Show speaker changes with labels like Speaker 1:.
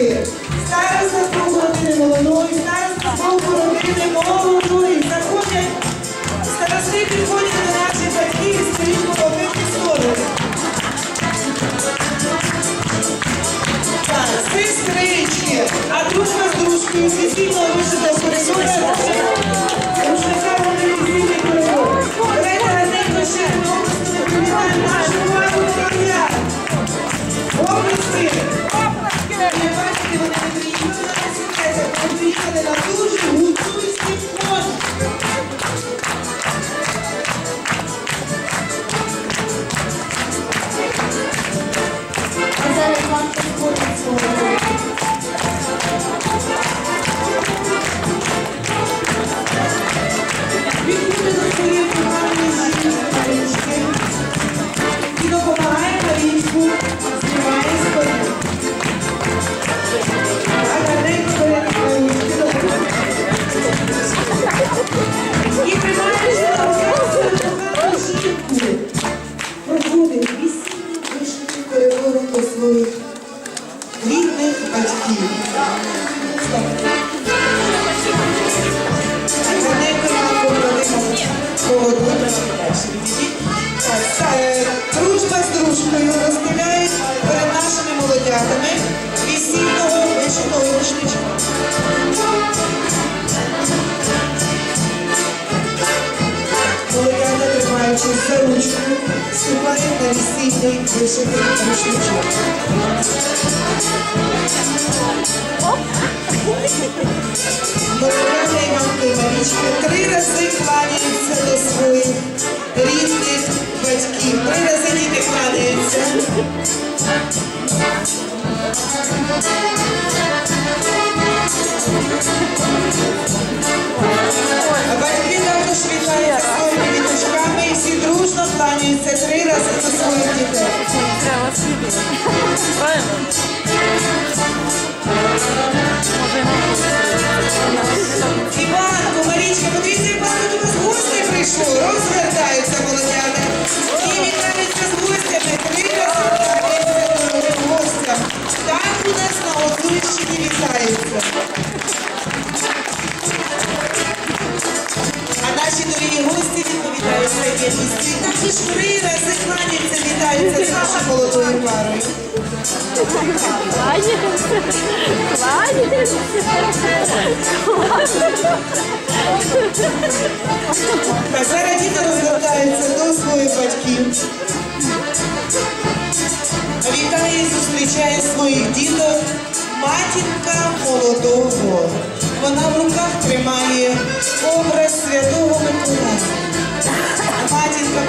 Speaker 1: родини. Староста з боку родини молодої, староста з боку родини молодої. Заходять, старости підходять до наших батьків і стоїть по обидві сторони. Так, сестрички, а дружка з дружкою сесійного вишитого коридора. тримаючись за ручку, вступають на весільний вишитий рушничок. Молодята Іванка і Марічка три рази кланяються до своїх рідних батьків. Три рази діти кланяються. на Гуцульщині вітаються. А наші дорогі гості відповідають приємності. І також три рази кланяються, вітаються з нашою молодою парою.
Speaker 2: Кланяємося. Кланяємося.
Speaker 1: Так, зараз діти розвертаються до своїх батьків. Вітає і зустрічає своїх діток матінка молодого. Вона в руках тримає образ святого Миколая. Матінка